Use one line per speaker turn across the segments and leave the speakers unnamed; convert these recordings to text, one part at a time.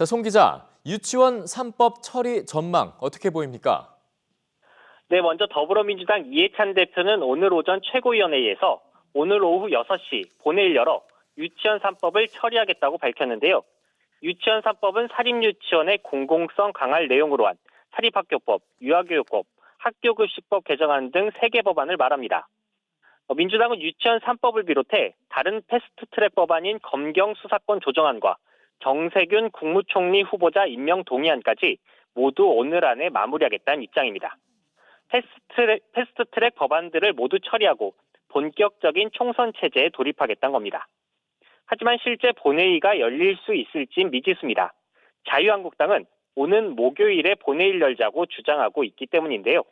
자, 송 기자, 유치원 3법 처리 전망 어떻게 보입니까?
네, 먼저 더불어민주당 이해찬 대표는 오늘 오전 최고위원회에서 오늘 오후 6시 본회의를 열어 유치원 3법을 처리하겠다고 밝혔는데요. 유치원 3법은 사립유치원의 공공성 강화를 내용으로 한 사립학교법, 유아교육법, 학교급식법 개정안 등 3개 법안을 말합니다. 어, 민주당은 유치원 3법을 비롯해 다른 패스트트랙 법안인 검경 수사권 조정안과 정세균 국무총리 후보자 임명 동의안까지 모두 오늘 안에 마무리하겠다는 입장입니다. 패스트트랙, 패스트트랙 법안들을 모두 처리하고 본격적인 총선 체제에 돌입하겠다는 겁니다. 하지만 실제 본회의가 열릴 수 있을지 미지수입니다. 자유한국당은 오는 목요일에 본회의를 열자고 주장하고 있기 때문인데요.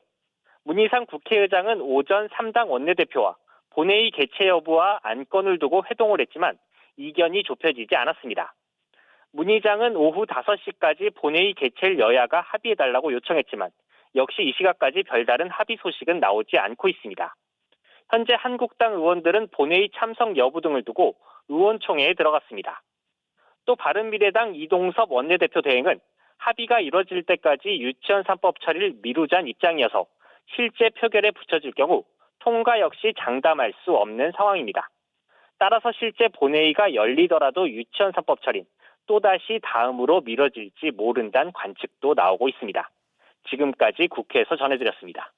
문희상 국회의장은 오전 3당 원내대표와 본회의 개최 여부와 안건을 두고 회동을 했지만 이견이 좁혀지지 않았습니다. 문 의장은 오후 5시까지 본회의 개최를 여야가 합의해달라고 요청했지만 역시 이 시각까지 별다른 합의 소식은 나오지 않고 있습니다. 현재 한국당 의원들은 본회의 참석 여부 등을 두고 의원총회에 들어갔습니다. 또 바른미래당 이동섭 원내대표 대행은 합의가 이뤄질 때까지 유치원 3법 처리를 미루자는 입장이어서 실제 표결에 붙여질 경우 통과 역시 장담할 수 없는 상황입니다. 따라서 실제 본회의가 열리더라도 유치원 3법 처리 또다시 다음으로 미뤄질지 모른다는 관측도 나오고 있습니다. 지금까지 국회에서 전해드렸습니다.